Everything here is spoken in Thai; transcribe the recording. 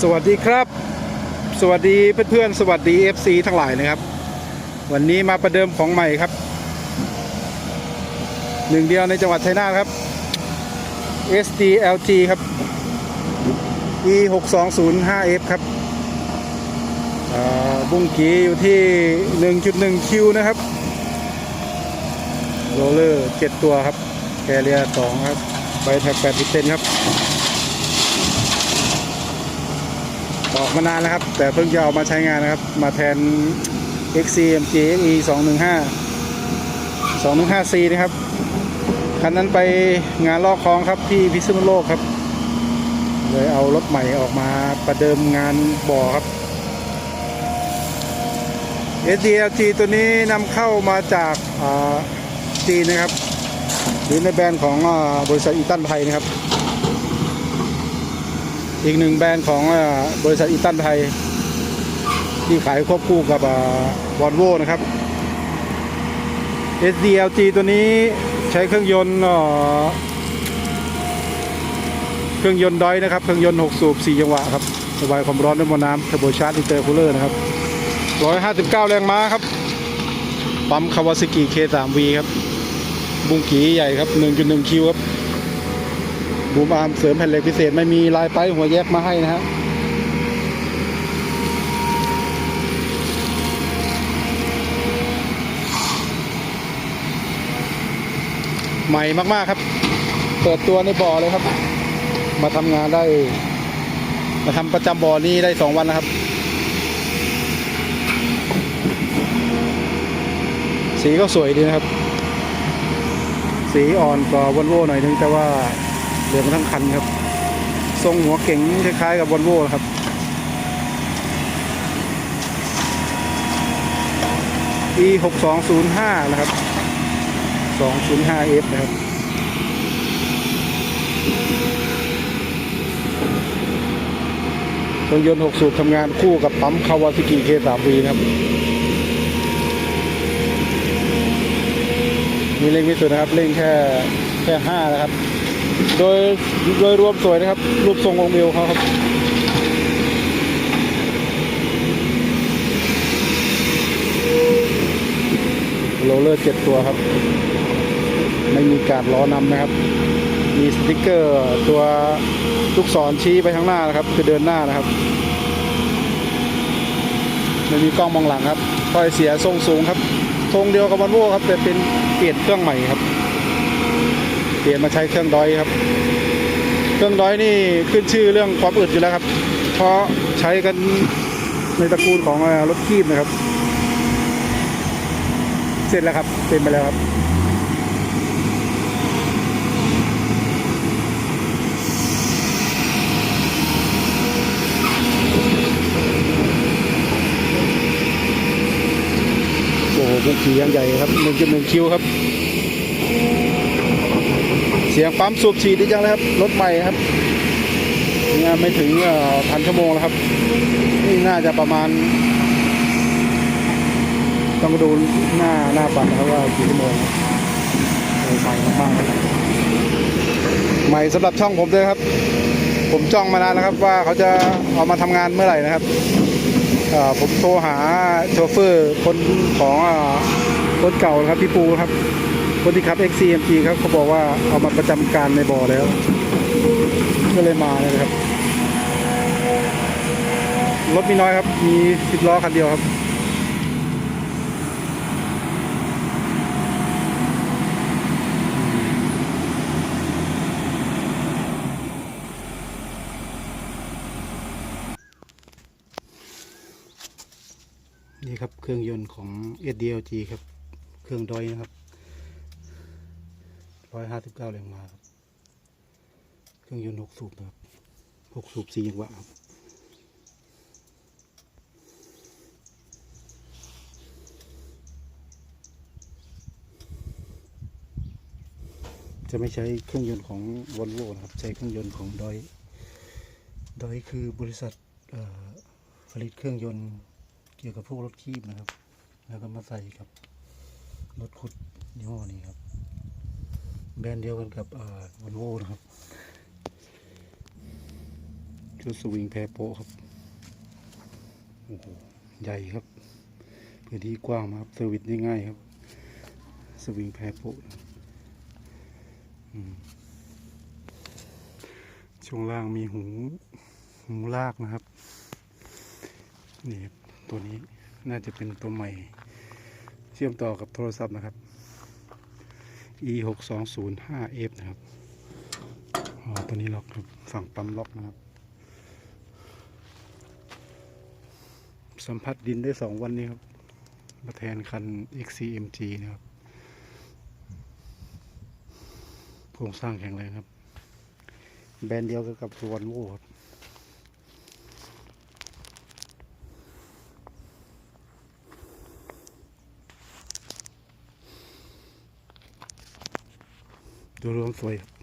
สวัสดีครับ สวัสดีเพื่อนๆสวัสดี FC ทั้งหลายนะครับ วันนี้มาประเดิมของใหม่ครับ หนึ่งเดียวในจังหวัดชัยนาทครับ SDLG ครับ E 6 2 0 5 F ครับอ่าบุ้งกีอยู่ที่ 1.1 คิวนะครับโรลเลอร์ 7 ตัวครับ แคเรีย2ครับ ใบแท็ก80เซนครับ ออกมานานแล้วครับ แต่เพิ่งจะเอามาใช้งานนะครับ มาแทน XCMG XE 215 215C นะครับ คันนั้นไปงานลอกคลองครับที่พิษณุโลกครับ เลยเอารถใหม่ออกมาประเดิมงานบ่อครับ SDLG ตัวนี้นำเข้ามาจากอ่าจีนนะครับ หรือในแบรนด์ของอบริษัทอีตันไทยนะครับ อีกหนึ่งแบรนด์ของอบริษัทอีตันไทย ที่ขายควบคู่กับวอลโวนะครับ SDLG ตัวนี้ใช้เครื่องยนต์เครื่องยนต์ดอยนะครับ เครื่องยนต์ 6 สูบ 4 จังหวะครับระบายความร้อนด้วยมวลน้ำเทอร์โบชาร์จอินเตอร์คูลเลอร์นะครับ 159 แรงม้าครับ ปั๊มคาวาซ a กิ K3V ครับ บุ้งกีใหญ่ครับ 1.1 คิวครับ บูมอาร์มเสริมแผ่นเหล็กพิเศษไม่มีลายไปหัวแยกมาให้นะฮะใหม่มากๆครับ เปิดตัวในบ่อเลยครับ มาทำงานได้ มาทำประจำบ่อนี้ได้สองวันแล้วครับ สีก็สวยดีนะครับ สีอ่อนกว่าวอลโว่หน่อยนึงแต่ว่า ลืองทั้งคันครับ ทรงหัวเก๋งคล้ายๆกับวอลโว่ครับ e 6 2 0 5นย์ห้านะครับ205 f นะครับเครื่องยนต์6สูบทำงานคู่กับปั๊มคาวาซ a กิ K3V นะครับมีเร่งไม่สุดนะครับเร่งแค่แค่ห้านะครับ โดยโดยรวมสวยนะครับ รูปทรงองค์เอวเขาครับโรลเลอร์เจ็ดตัวครับ ไม่มีการล้อนำนะครับ มีสติกเกอร์ตัวลูกศรชี้ไปข้างหน้านะครับ คือเดินหน้านะครับไม่มีกล้องมองหลังครับถอยเสียทรงสูงครับ ทรงเดียวกับวันโวครับแต่เป็นเปลี่ยนเครื่องใหม่ครับ เปลี่ยนมาใช้เครื่องดอยครับ เครื่องดอยนี่ขึ้นชื่อเรื่องความอึดอยู่แล้วครับ เพราะใช้กันในตระกูลของรถคีบนะครับ เสร็จแล้วครับเต็มไปแล้วครับโอ้โหบุกขี่ยังใหญ่ครับ1.1คิวครับ เสียงปั๊มสูบฉีดดีจังเลยครับ รถใหม่ครับนี่ไม่ถึงพันชั่วโมงแล้วครับ นี่น่าจะประมาณ ต้องดูหน้าหน้าปัดนะครับว่ากี่ชั่วโมงใหม่มากๆครับใหม่สำหรับช่องผมด้วยครับ ผมจ้องมานานแล้วครับว่าเขาจะเอามาทำงานเมื่อไหร่นะครับผมโทรหาโชเฟอร์คนของอ่าคนเก่าครับพี่ปูครับ คนที่ขับ XCMG ครับเขาบอกว่าเอามาประจำการในบ่อแล้ว ก็เลยมาเลยครับ รถมีน้อยครับ มีสิบล้อคันเดียวครับนี่ครับเครื่องยนต์ของ SDLG ครับ เครื่องดอยนะครับ 159 แรงม้าครับ เครื่องยนต์ 6 สูบนะครับ 6 สูบ4จังหวะครับจะไม่ใช้เครื่องยนต์ของวอลโวนะครับ ใช้เครื่องยนต์ของดอยดอยคือบริษัทผลิตเครื่องยนต์เกี่ยวกับพวกรถคีบนะครับ แล้วก็มาใส่กับรถขุดยี่ห้อนี้ครับ แบรนด์เดียวกันกับวอลโวนะครับ ชุดสวิงแพรโปครับ โอ้โห ใหญ่ครับ พื้นที่กว้างมากครับเซอร์วิสง่ายครับ สวิงแพรโปช่วงล่างมีหู หูลากนะครับ นี่ตัวนี้น่าจะเป็นตัวใหม่ เชื่อมต่อกับโทรศัพท์นะครับ e 6 2 0 5 f นะครับอ๋อตัวนี้ล็อกครับฝั่งปั๊มล็อกนะครับ สัมผัสดินได้สองวันนี้ครับ มาแทนคัน XCMG นะครับโครงสร้างแข็งแรงครับ แบรนด์เดียวกับตัววันโวครับ Doron soya.